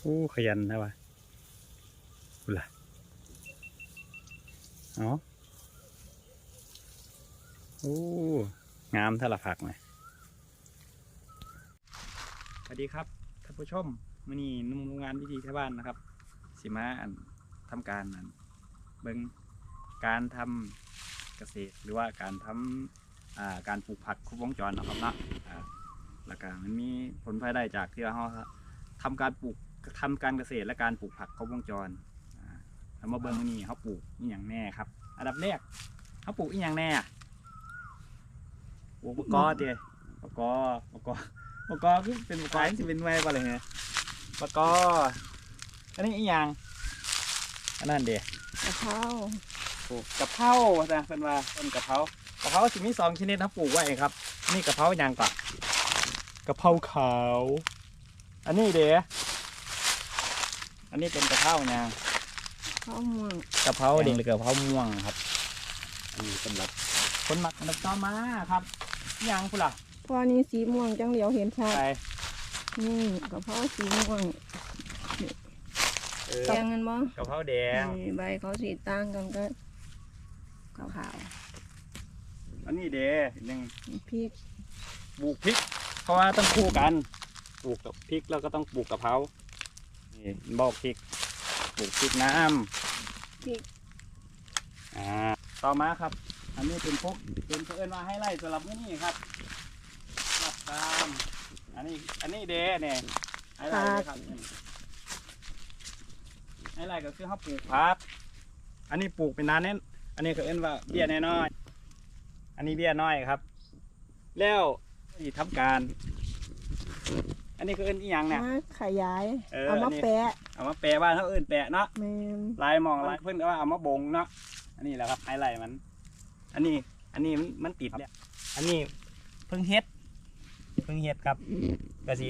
โอ้ขยันนะวะกูล่ะเอ๋อโอ้งามถ้าละผักไหมสวัสดีครับท่านผู้ชมมื่อนี้หนุ่มโรงงานวิธีชาวบ้านนะครับ สิมาอันทำการอันเบิงการทำเกษตรหรือว่าการทำอ่าการปลูกผักครบวงจรนะครับนะแล้วก็มันมีผลภายได้จากที่เราทำการปลูก ทำการเกษตรและการปลูกผักครบวงจรอ่าแล้วมาเบิงมื่อนี้เขาปลูกอีหยังแน่ครับ อันดับแรกเขาปลูกอีหยังแน่อะปลูกมะกอเดียมะกอมะกอมะกอคือเป็นมะกอที่เป็นไว้ป่ะเลยไงมะกออันนี้อีหยังอันนั้นเดียกะเพราปลูกกะเพราจ้ะเป็นว่าต้นกะเพรากะเพราสิมีสองชนิดครับปลูกไว้ครับ นี่กะเพราหยังก่อนกะเพราขาว อันนี้เด้ อันนี้เป็นกะเพราหยังข้าวม่วงกะเพราแดงหรือกะเพราม่วงครับอันนี้สำหรับคนหมักอันดับต่อมาครับอิหยังพุ่นล่ะพอนี้สีม่วงจังเหลียวเห็นชัดไปนี่กะเพราสีม่วงเออแดงกันบ่กะเพราแดงนี่ใบเขาสีต่างกันก็ขาวขาวอันนี้เด้หนึ่งๆพริกปลูกพริก เพราะว่าต้องคู่กันปลูกกับพริกแล้วก็ต้องปลูกกะเพรา นี่บอกพริกปลูกพริกน้ำพริก อ่า ต่อมาครับ อันนี้เป็นพวกเป็นเพื่อนมาให้ไล่สำหรับมื้อนี้ครับหลับตาม อันนี้ อันนี้เด้เนี่ยให้ไล่เลยครับให้ไล่ก็คือเขาปลูกพักอันนี้ปลูกเป็นนานเน้นอันนี้ก็เอ็นว่าเบี้ยน้อยๆอันนี้เบี้ยน้อยครับ แล้วที่ทำการ อันนี้คือเอ็นอีหยังเนี่ย มาขยาย เออเอาอัมานนี้ แปะเอามาแปะบ้านเขาเอิ้นแปะเนาะแมนลายหมองลายเพื่อนก็ว่าเอามาบงเนาะอันนี้แหละครับไฮไลท์มัน อันนี้อันนี้มันมันติดเนี่ยอันนี้เพิ่งเฮ็ดเพิ่งเฮ็ดครับก็สิ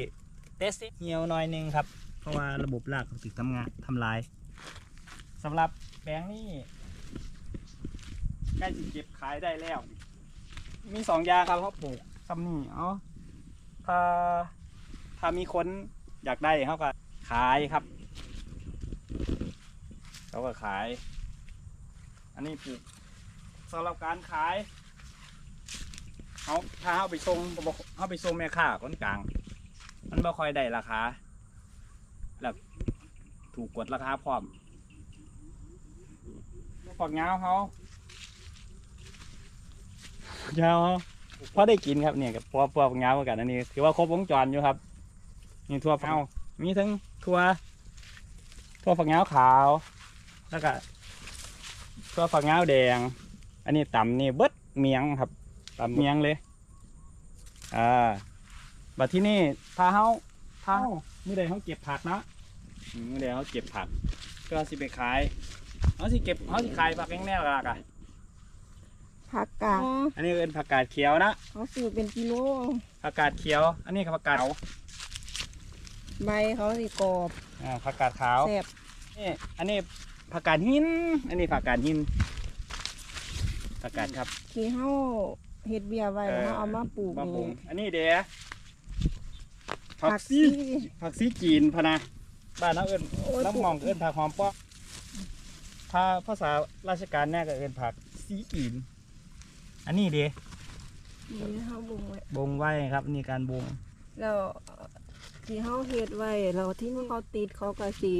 เตสเหี่ยวหน่อยหนึงครับ เพราะว่าระบบรากเขาถึกทำงานทำลายสำหรับแปลงนี้ใกล้จะเก็บขายได้แล้ว มีสองอย่างครับเขาปลูกซ้ำนี่เอาถ้า ถ้ามีคนอยากได้เขาก็ขายครับเขาก็ขาย อันนี้ปลูกสำหรับการขายเขาถ้าเอาไปส่งเอาไปส่งแม่ค้าคนกลาง มันบ่ค่อยได้ราคาแล้วถูกกดราคาพร้อมฝักยาเขายาวเขาพอได้กินครับเนี่ยกับพอพอฝักยาเหมือนกันอันนี้ถือว่าครบวงจรอยู่ครับ นี่ทั่วเอามีทั้งทั่วทั่วฝักยาวขาว แล้วก็ตัวฝักยาวแดง อันนี้ต่ำนี่เบิดเมียงครับต่ำเมียงเลย อ่าบัดที่นี่ถ้าเฮาถ้าเฮามื่อใดเขาเก็บผักเนาะอืมมื่อใดเขาเก็บผัก ก็สิไปขายเขาสิเก็บเขาสิขายผักแน่ๆละกะผักกาด อันนี้เป็นผักกาดเขียวนะเขาซื้อเป็นกิโล ผักกาดเขียว อันนี้ก็ผักกาดขาว ใบเขาสีกรอบอ่าผักกาดขาวแซ่บนี่อันนี้ผักกาดหิน อันนี้ผักกาดหินผักกาดครับที่เฮาเฮ็ดเบียร์ไว้เออเฮาเอามาปลูกบะนี่บุงอันนี้เด้ผัผักกซีซีผักซีจีนพะนะบ้านน้าเอิญโอ้ย น้ำหมองก็เอิญผักหอมป้อถ้าภาษาราชการแน่ก็เอิญผักซีจีน อันนี้เด้นี่เฮาบุงไว้บงไว้ครับนี่การบงแล้ว ที่เฮาเฮ็ดไว้แล้วที่มันเขาติดเขาก็สิ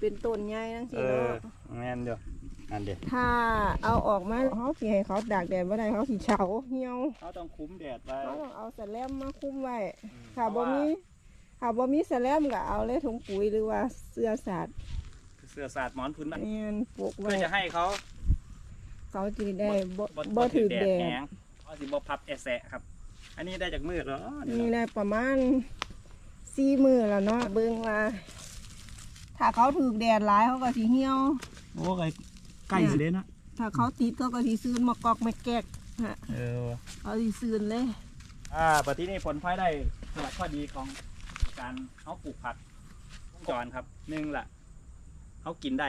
เป็นต้นใหญ่จังเอซี่อเนาะแม่นเดียวนั่นเดียวถ้าเอาออกมาเฮาสิให้เขาตากแดดบ่ได้เขาสิเฉาเหี่ยวเขาต้องคุ้มแดดไว้เขาต้องเอาสแลมมาคุมไว้อืมถ้าเพบ่ราะว่ามีถ้าบ่มีสแลมก็เอาเลยถุงปุ๋ยหรือว่าเสื้อสาดเสื้อสาดหมอนพื้นบ้านแม่นปลูกเพื่ไว้อจะให้เขาเขาสิได้บ่บ่บ่ถือแดดแห้งเขาสิบ่พับแอแสะครับ อันนี้ได้จากมือเหรอนี่ได้ประมาณ 4มื้อแล้วเนาะเบิ่งว่าถ้าเขาถือแดดหลายเขาก็สิเหี่ยว โอ้ยใกล้สิเลยนะถ้าเขาติดเขาก็สิซื้นมากอกมาแกกฮะเออเขาสิซื้นเลยอ่าปฏินี้ผลพลอยได้สำหรับข้อดีของการเขาปลูกผักวงจรครับหนึ่งละเขากินได้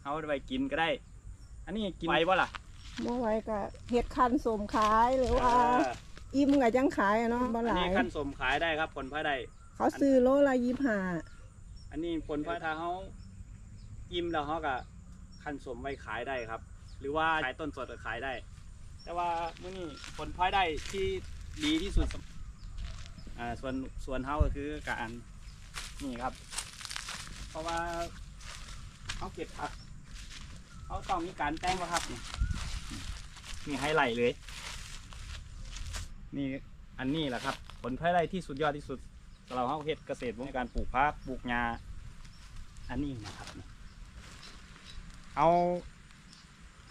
เขาไปกินก็ได้ อันนี้กินไปบ่ล่ะบ่ไหวก็เฮ็ดคันสมขายหรือว่า เออ อิ่มก็จังขายอะเนาะบ่อันหลานี้ยขั้นสมขายได้ครับผลพลอยได้เขาซื้อโลละ25อันนี้ผลพลอยถ้าเขาอิ่มแล้วเขาก็คันสมไว้ขายได้ครับ หรือว่าขายต้นสดก็ขายได้ แต่ว่ามื่อนี้ผลพลอยได้ที่ดีที่สุดสำอ่าส่วนส่วนเขาก็คือการนี่ครับ เพราะว่าเขาเก็บผักเขาต้องมีการแต่งแล้วครับนี่นี่ไฮไลท์เลย นี่อันนี้แหละครับ ผลพลอยได้ที่สุดยอดที่สุดสำหรับเขาเฮ็ดเกษตรวงการปลูกผักปลูกหญ้าอันนี้นะครับ เอา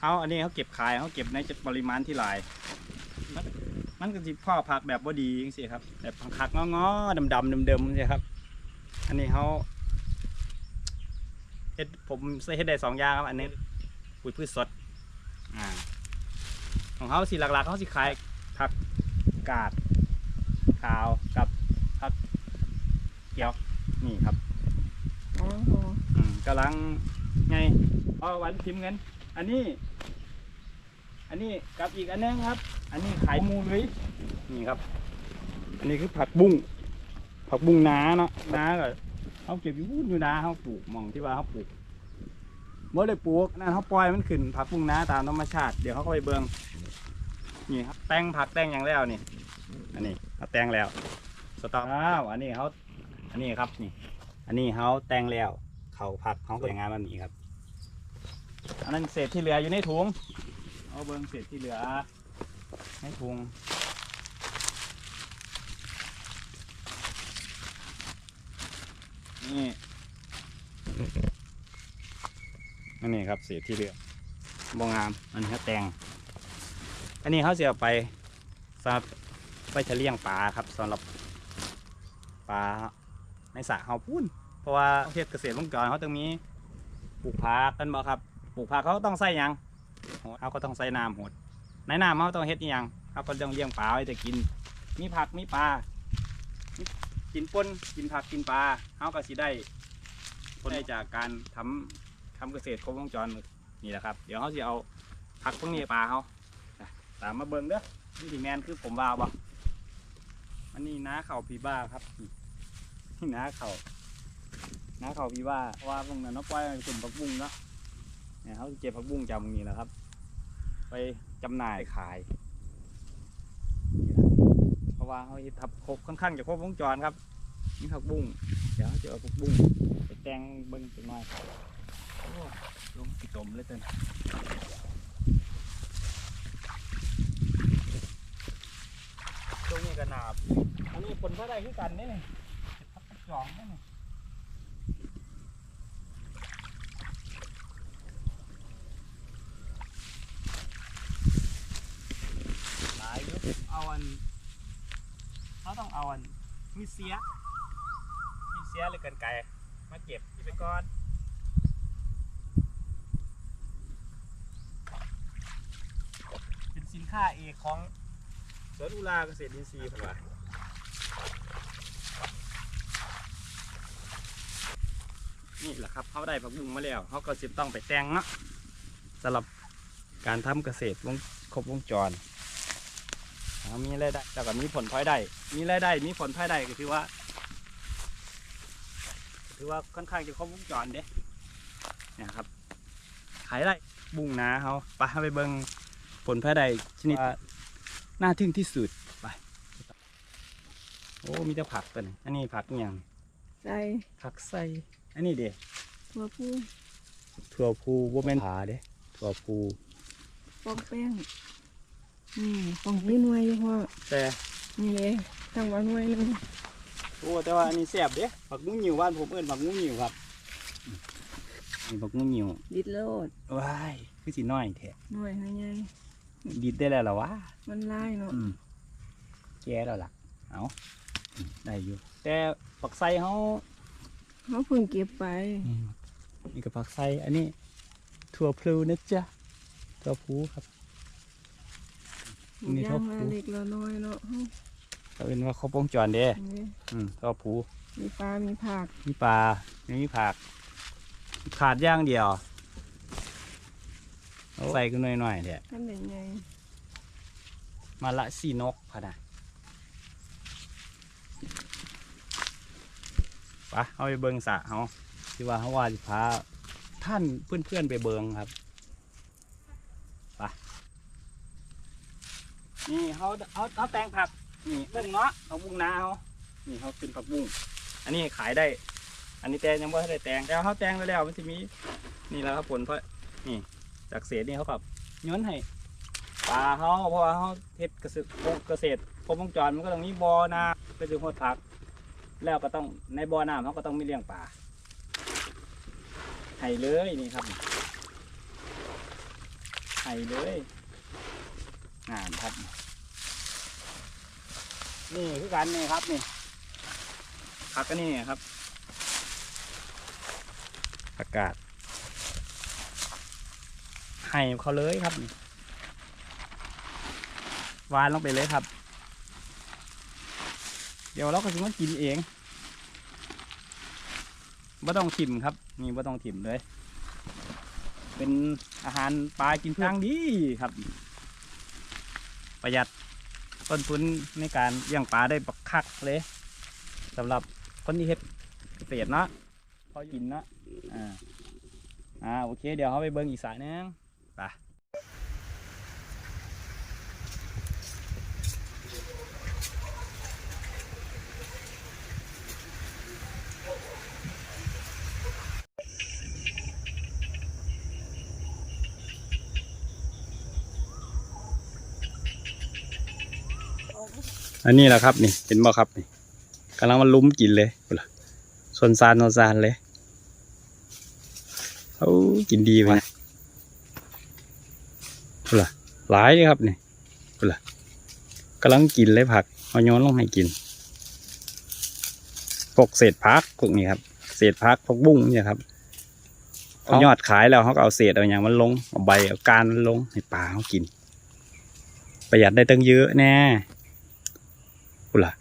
เอาอันนี้เขาเก็บขายเขาเก็บในปริมาณที่หลาย มันมันก็สิพ่อผักแบบบ่ดีจังซี่ครับ แบบผักงอๆดำๆเดิมๆจังซี่ครับ อันนี้เขาเฮ็ดผมใส่เฮ็ดได้สองอย่างครับ อันนี้ปุ๋ยพืชสด อ่า ของเขาสิหลักๆเขาสิขายผัก กาดขาวกับผักเขียวนี่ครับอ๋อโหอืมกำลังไงเอาวันพิมพ์เงินอันนี้ อันนี้กับอีกอันนึงครับ อันนี้ขายหมูเลยนี่ครับ อันนี้คือผักบุ้งผักบุ้งนาเนาะนาก็เขาเก็บอยู่อยู่นาเขาปลูกหมองที่ว่าเขาปลูกเมื่อได้ปลูกนั่นเขาปล่อยมันขึ้นผักบุ้งนาตามธรรมชาติเดี๋ยวเขาก็ไปเบิง นี่ครับแตงผักแตงอย่างแล้วนี่ อันนี้เขาแตงแล้ว สตออ้าวอันนี้เขาอันนี้ครับนี่ อันนี้เขาแตงแล้ว เขาผักเขาก็อย่างงานแบบนี้ครับ อันนั้นเศษที่เหลืออยู่ในถุง เอาเบิ้งเศษที่เหลือในถุงนี่อันนี้ครับเศษที่เหลือบงาม อันนี้แตง อันนี้เขาเสียไปสำหรับไปเฉลี่ยงปลาครับสำหรับปลาในสระเขาพุ่นเพราะว่าเทศเกษตรวงจรเขาต้องมีปลูกผักกันบ่ครับปลูกผักเขาต้องใส่ยังเขาก็ต้องใส่น้ำโหดในน้ำเขาต้องเฮ็ดยังเขาก็ต้องเลี้ยงปลาไว้จะกิน มีผักมีปลากินปนกินผักกินปลาเขาก็สิได้ผลได้จากการทำทำเกษตรครบวงจรนี่แหละครับ เดี๋ยวเขาสิเอาผักพวกนี้ปลาเขา ตามมาเบิ่งเด้อนี่แมนคือผมว่าบ่อันนี้น้าเข่าพีบ้าครับนี่น้าเข่านะเข่าพี่ว่าว่าพวกนั้นเนาะปล่อยให้เป็นผักบุ้งเนาะเนี่ยเขาเก็บผักบุ้งจำนี้แหละครับ ไปจำหน่ายขายเพราะว่าเขาทับครบค่อนข้างจะครบวงจรครับนี่ผักบุ้งเดี๋ยวเจอผักบุ้งไปแต่งเบิ้งจังหน่อยลงกี่ตมเลยเต้น ตรงนี้ก็หนาบอันนี้คนเท่าไรคือกันนี่ยผักกระจองนี่ยหลายยุเอาอันเขาต้องเอาอันมีเสียมีเสียหรือกันไก่มาเก็บที่ไปก่อนเป็นสินค้าเอกของ สวนอุราเกษตรอินทรีย์ผมว่านี่แหละครับเขาได้ผักบุ้งมาแล้วเขาก็สิต้องไปแต่งเนาะสำหรับการทำเกษตรวงครบวงจรอ่ามีรายได้แต่ก็มีผลพลอยได้ มีรายได้ มีผลพลอยได้ก็ถือว่า ถือว่าค่อนข้างจะครบวงจรเด้เนี่ยครับ ขายได้บุ้งนาเขาไปไปเบิ่งผลพลอยได้ชนิด น่าทึ่งที่สุดไป โอ้มีแต่ผักตัวนี้อันนี้ผักอหย่างใจผักใส่อันนี้เด้ตัวผู้ถั่วพูว่าแม่นผาเด้ถั่วพูป้องแป้งนี่ป้องยี่หน่วยอยู่พ่อแต่นี่เลยตั้งไว้หน่วยหนึงโอ้แต่ว่าอันนี้แซ่บเด้ผักมุ้งหยิวบ้านผมเอิ้นผักมุ้งหยิวครับนี่ผักมุ้งหยิวดิดโลดว้ายคือสีน้อยแท้หน่วยให้ไง ดิดได้แล้วเหรอวะมันไล่เนาะอืมแก่แล้วล่ะ เอาอืมได้อยู่ แต่ผักไส้เขาเขาเพิ่งเก็บไปอืมนี่กับผักไส้อันนี้ ถั่วพลูนะจ๊ะถั่วพลูครับ นี่ย่าเท่างผู้ละเล็กละน้อยเนาะเฮ้ยเขาเป็นว่าครบวงจรเด้นี่อืมถั่วพลูมีปลา มีผัก มีปลาไม่มีผัก ขาดอย่างเดียวเอา ใส่กันหน่อยๆเถอะขั้นใหญ่ใหญ่มาละสีนกพะนะไปเอาไปเบิงสระเฮาที่ว่าเขาว่าสิพาท่านเพื่อนๆไปเบิงครับไปนี่เขาเขาเขาแตงผักนี่เบิ่งเนาะเขาบุ้งนาเขานี่เขาเป็นผักบุ้งอันนี้ขายได้ อันนี้แตงยังไม่ได้แตงแต่เขาแตงไปแล้วมันจะมี นี่แหล้วครับผลเพราะนี่ จากเศษนี่เขาแบบย้อนให้ปลาเขาเพราะว่าเขาเฮ็ดเกษตรเกษตรครบวงจรมันก็ต้องมีบ่อนาไปถึงหดผัก แล้วก็ต้องในบ่อน้ำเขาก็ต้องมีเลี้ยงปลาให้เลยนี่ครับให้เลยงานครับ นี่คือกันนี่ครับนี่ผักก็นี่ครับ อากาศ ให้เขาเลยครับวานลงไปเลยครับ เดี๋ยวเราก็จะมากินเองไม่ต้องถิ่มครับ นี่ไม่ต้องถิ่มเลย เป็นอาหารปลากินทางดีครับ ประหยัดต้นทุนในการเลี้ยงปลาได้บักคักเลยสำหรับคนที่เฮ็ดเกษตรเนาะพอกินเนาะอ่าอ่าโอเค เดี๋ยวเขาไปเบิ่งอีกสายนึง อันนี้แหละครับนี่เห็นบ่ครับนี่กำลังมันลุ้มกินเลยพุ่นล่ะส่วนซานส่วนซานเลยเขากินดีไปนะพุ่นล่ะหลายเลยครับนี่พุ่นล่ะกำลังกินเลยผักเอาโย้อนลงให้กินพวกเศษพักพวกนี้ครับ เศษพักพวกบุ้งเนี่ยครับเอายอดขายแล้วเขาก็เอาเศษเอาอย่างมันลงเอาใบเอาการมันลงให้ปลาเขากิน ประหยัดได้ตั้งเยอะแน่ พุ่นล่ะ